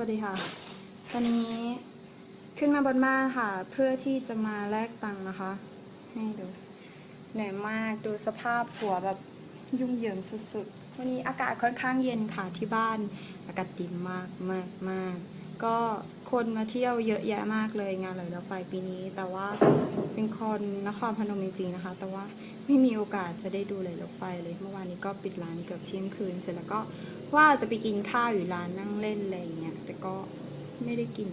วัสดีค่ะ ตอนนี้ขึ้นมาบนบ้านค่ะ เพื่อที่จะมาแลกตังค์นะคะ ให้ดูเหนื่อยมากดูสภาพหัวแบบยุ่งเหยิงสุดๆ วันนี้อากาศค่อนข้างเย็นค่ะที่บ้านอากาศดีมากมากมากก็ คนมาเที่ยวเยอะแยะมากเลยงานลอยรถไฟปีนี้ แต่ว่าเป็นคนนครพนมจริงๆนะคะ แต่ว่าไม่มีโอกาสจะได้ดูเลยรถไฟเลย เมื่อวานนี้ก็ปิดร้านเกือบเที่ยงคืน เสร็จแล้วก็ว่าจะไปกินข้าวอยู่ร้านนั่งเล่นอะไรอย่างเงี้ยแต่ก็ไม่ได้กิน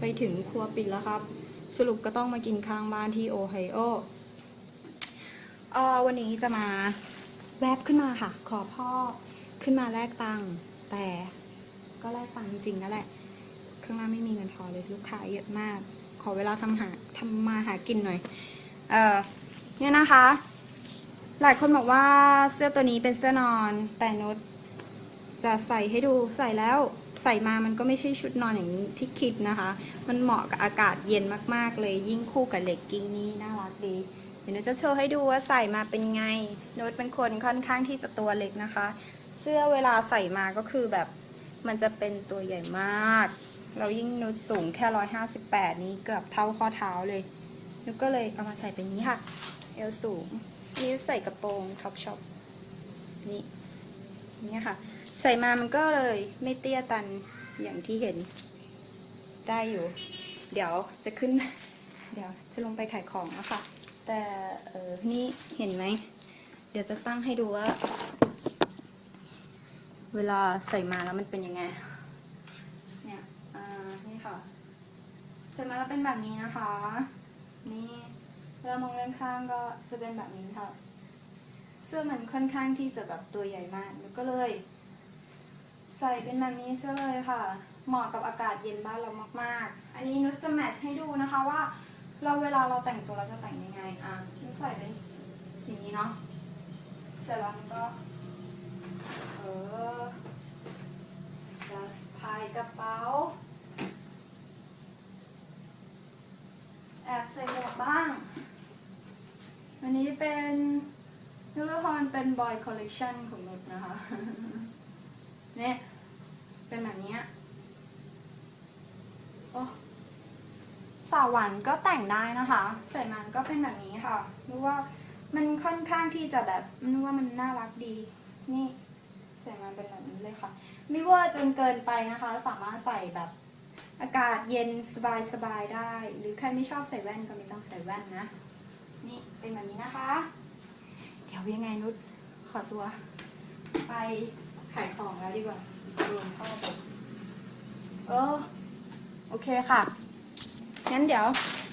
ไปถึงครัวปิดแล้วครับ สรุปก็ต้องมากินข้างบ้านที่โอไฮโอวันนี้จะมาแวบขึ้นมาค่ะ ขอพ่อขึ้นมาแลกตังค์แต่ก็แลกตังค์จริงนั่นแหละ ข้างล่างไม่มีเงินทอนเลยลูกค้าเยอะมาก ขอเวลาทำหาทำมาหากินหน่อย เออเนี่ยนะคะ หลายคนบอกว่าเสื้อตัวนี้เป็นเสื้อนอน แต่นุชจะใส่ให้ดูใส่แล้วใส่มามันก็ไม่ใช่ชุดนอนอย่างที่คิดนะคะ มันเหมาะกับอากาศเย็นมากๆเลย ยิ่งคู่กับเลกกิ้งนี่น่ารักดี เดี๋ยวนุชจะโชว์ให้ดูว่าใส่มาเป็นไง นุชเป็นคนค่อนข้างที่จะตัวเล็กนะคะ เสื้อเวลาใส่มาก็คือแบบมันจะเป็นตัวใหญ่มาก เรายิ่งนุชสูงแค่ร้อยห้าสิบแปดนี้เกือบเท่าข้อเท้าเลยนุชก็เลยเอามาใส่เป็นนี้ค่ะ เอวสูงนี่ใส่กระโปรงท็อปช็อปนี่นี่ค่ะ ใส่มามันก็เลยไม่เตี้ยตันอย่างที่เห็นได้อยู่ เดี๋ยวจะขึ้น เดี๋ยวจะลงไปขายของแล้วค่ะ แต่เออนี่เห็นไหม เดี๋ยวจะตั้งให้ดูว่า เวลาใส่มาแล้วมันเป็นยังไง ค่ะใส่มาแล้วเป็นแบบนี้นะคะ นี่เวลามองด้านข้างก็จะเป็นแบบนี้ค่ะ เสื้อมันค่อนข้างที่จะแบบตัวใหญ่มากแล้วก็เลย ใส่เป็นแบบนี้เสื้อเลยค่ะ เหมาะกับอากาศเย็นบ้านเรามากๆ อันนี้นุชจะแมทช์ให้ดูนะคะว่า เราเวลาเราแต่งตัวเราจะแต่งยังไงอะนุชใส่เป็นอย่างนี้เนาะเสร็จแล้วก็เออจะพายกระเป๋า แอบ ใส่หมวกบ้าง อันนี้เป็นนุชว่าพอนเป็นบอยคอลเลกชันของนุชนะคะ เนี่ย เป็นแบบนี้โอ้สาวหวานก็แต่งได้นะคะ ใส่มันก็เป็นแบบนี้ค่ะนึกว่ามันค่อนข้างที่จะแบบนึกว่ามันน่ารักดี นี่ ใส่มันเป็นแบบนี้เลยค่ะ ไม่เว่าจนเกินไปนะคะ สามารถใส่แบบ อากาศเย็นสบายๆได้ หรือใครไม่ชอบใส่แว่นก็ไม่ต้องใส่แว่นนะ นี่เป็นแบบนี้นะคะ เดี๋ยวยังไงนุชขอตัว ไปขายของแล้วดีกว่าจะรวมเข้าไปเออโอเคค่ะ งั้นเดี๋ยว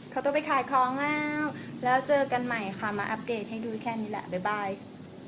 เขาตัวไปขายของแล้ว แล้วเจอกันใหม่ค่ะ มาอัปเดตให้ดูแค่นี้แหละ บ๊ายบาย